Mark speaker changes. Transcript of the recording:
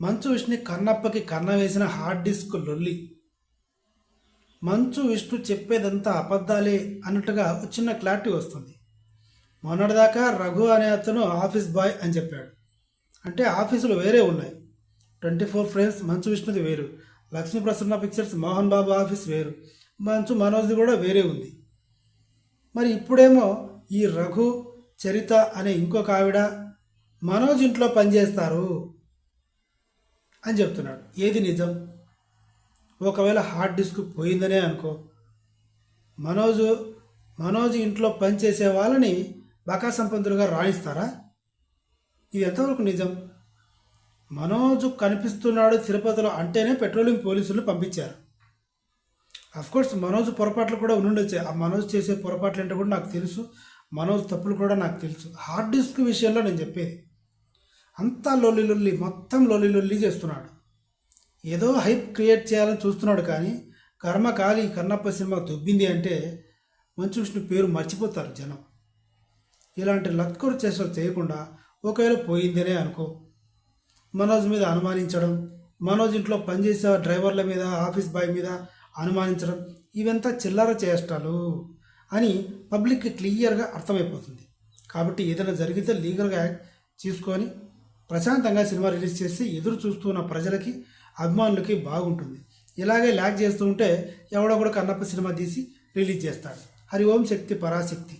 Speaker 1: మంచు విష్ణు కన్నప్పకి కన్న వేసిన hard disk లొల్లి. మంచు విష్ణు చెప్పేదంతా అబద్ధాలే అన్నట్టుగా చిన్న క్లారిటీ వస్తుంది. మొన్నటిదాకా రఘు అనే అతను ఆఫీస్ బాయ్ అని చెప్పాడు. అంటే ఆఫీసులు వేరే ఉన్నాయి. ట్వంటీ ఫోర్ ఫ్రేమ్స్ మంచు విష్ణుది వేరు. లక్ష్మీ ప్రసన్న పిక్చర్స్ మోహన్ బాబు ఆఫీస్ వేరు. మంచు మనోజ్ది కూడా వేరే ఉంది. మరి ఇప్పుడేమో ఈ రఘు చరిత అనే ఇంకొక ఆవిడ మనోజ్ ఇంట్లో పనిచేస్తారు. అని చెప్తున్నాడు. ఏది నిజం? ఒకవేళ హార్డ్ డిస్క్ పోయిందనే అనుకో. మనోజ్ మనోజ్ ఇంట్లో పనిచేసే వాళ్ళని బకా సంపంతులుగా రాణిస్తారా? ఇది ఎంతవరకు నిజం? మనోజ్ కనిపిస్తున్నాడు తిరుపతిలో అంటేనే పెట్రోలింగ్ పోలీసులు పంపించారు. కోర్స్ మనోజ్ పొరపాట్లు కూడా ఉండుండొచ్చు. ఆ మనోజ్ చేసే పొరపాట్లు ఏంటో కూడా నాకు తెలుసు. మనోజ్ తప్పులు కూడా నాకు తెలుసు. హార్డ్ డిస్క్ విషయంలో నేను చెప్పేది. అంతా లొల్లి లొల్లి మొత్తం లొల్లి లొల్లి చేస్తున్నాడు. ఏదో హైప్ క్రియేట్ చేయాలని చూస్తున్నాడు కానీ కర్మకాలి కన్నప్ప సినిమా దొబ్బింది అంటే మంచు విష్ణు పేరు మర్చిపోతారు జనం. ఇలాంటి లక్కరు చేసలు చేయకుండా ఒకవేళ పోయిందనే అనుకో. మనోజ్ మీద అనుమానించడం మనోజ్ ఇంట్లో పనిచేసే డ్రైవర్ల మీద ఆఫీస్ బాయ్ మీద అనుమానించడం ఇవంతా చిల్లర చేష్టాలు అని పబ్లిక్కి క్లియర్గా అర్థమైపోతుంది. కాబట్టి ఏదైనా జరిగితే లీగల్గా తీసుకొని ప్రశాంతంగా సినిమా రిలీజ్ చేసి ఎదురు చూస్తున్న ప్రజలకి అభిమానులకి బాగుంటుంది. ఇలాగే ల్యాక్ చేస్తూ ఉంటే ఎవడో కూడా కన్నప్ప సినిమా తీసి రిలీజ్ చేస్తాడు. హరి ఓం శక్తి పరాశక్తి.